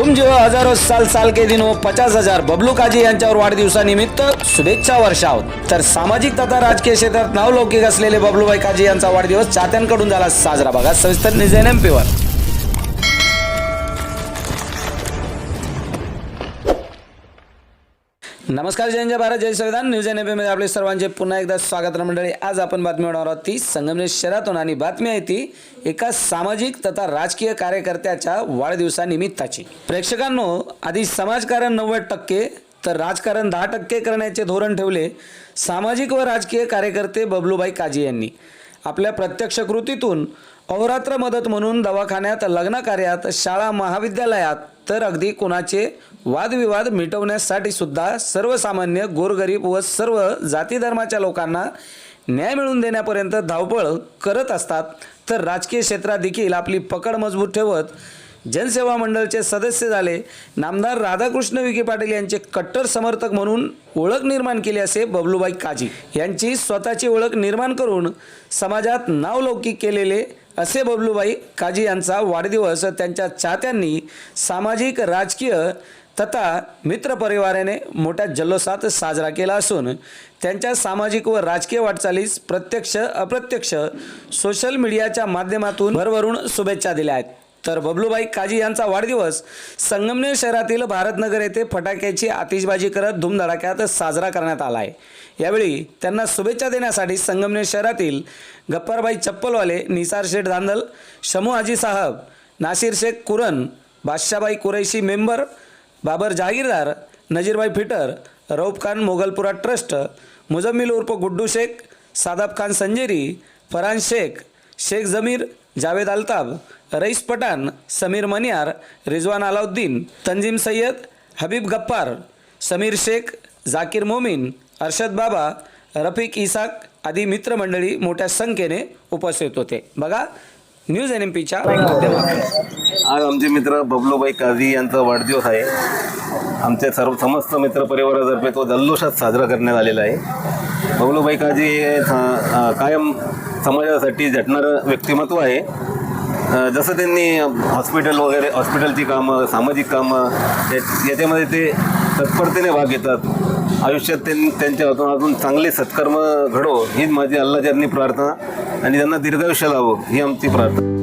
तुम जो हजारो साल साल के दिन हो पचास हजार बबलू काजी यांच्यावर वाढदिवसानिमित्त शुभेच्छा वर्षाव तर सामाजिक तथा राजकीय क्षेत्रात नावलौकिक असलेले बबलूभाई काजी यांचा वाढदिवस चात्यांकडून झाला साजरा. बघा सविस्तर निजेन एम नमस्कार जय भारत जय संविधान. न्यूज एनमध्ये आपले सर्वांचे पुन्हा एकदा स्वागत मंडळी. आज आपण बातमी होणार आहोत ती संगमनेर शहरातून आणि बातमी आहे ती एका सामाजिक तथा राजकीय कार्यकर्त्याच्या वाढदिवसानिमित्ताची. प्रेक्षकांनो आधी समाजकारण नव्वद टक्के तर राजकारण दहा टक्के करण्याचे धोरण ठेवले सामाजिक व राजकीय कार्यकर्ते बबलूभाई काजी यांनी. आपल्या प्रत्यक्ष कृतीतून अहोरात्र मदत म्हणून दवाखान्यात लग्न कार्यात शाळा महाविद्यालयात तर अगदी कुणाचे वादविवाद मिटवण्यासाठी सुद्धा सर्वसामान्य गोरगरीब व सर्व जाती धर्माच्या लोकांना न्याय मिळवून देण्यापर्यंत धावपळ करत असतात. तर राजकीय क्षेत्रात देखील आपली पकड मजबूत ठेवत जनसेवा मंडळचे सदस्य झाले. नामदार राधाकृष्ण विखे पाटील यांचे कट्टर समर्थक म्हणून ओळख निर्माण केली असे बबलूबाई काजी यांची स्वतःची ओळख निर्माण करून समाजात नावलौकिक केलेले असे बबलूबाई काजी यांचा वाढदिवस त्यांच्या चाहत्यांनी सामाजिक राजकीय तथा मित्रपरिवाराने मोठ्या जल्लोषात साजरा केला असून त्यांच्या सामाजिक व राजकीय वाटचालीस प्रत्यक्ष अप्रत्यक्ष सोशल मीडियाच्या माध्यमातून भरभरून शुभेच्छा दिल्या आहेत. तर बबलूबाई काजी यांचा वाढदिवस संगमनेर शहरातील भारतनगर येथे फटाक्याची आतिषबाजी करत धूमधडाक्यात साजरा करण्यात आला आहे यावेळी त्यांना शुभेच्छा देण्यासाठी संगमनेर शहरातील गप्पारबाई चप्पलवाले निसार शेठ धांदल शमू हाजी साहब Nasir Shaikh Kuran Badshabai Qureshi member Babar Jahagirdar Nazirbai fitter Rauf Khan Mogalpura trust Muzammil उर्फ गुड्डू शेख सादाब खान संजेरी फरहान शेख शेख जमीर जावेद अल्ताब रईस पठाण समीर मनियार रिजवान अलाउद्दीन तंजीम सय्यद हबीब गप्पार समीर शेख झाकीर मोमीन अर्षद बाबा रफिक इसाक आदी मित्रमंडळी मोठ्या संख्येने उपस्थित होते. बघा न्यूज एन एम पीच्या माध्यमातून. आज आमचे मित्र बबलूबाई काझी यांचा वाढदिवस आहे. आमचे सर्व समस्त मित्र परिवारातर्फे तो जल्लोषात साजरा करण्यात आलेला आहे. बबलूबाई काझी हे कायम समाजासाठी झटणारं व्यक्तिमत्व आहे. जसं त्यांनी हॉस्पिटल वगैरे हॉस्पिटलची कामं सामाजिक कामं या- याच्यामध्ये ते तत्परतेने भाग घेतात. आयुष्यात त्यां त्यांच्या हातून अजून चांगले सत्कर्म घडो हीच माझी अल्लाच्यांनी प्रार्थना. आणि त्यांना दीर्घायुष्य लावो ही आमची प्रार्थना.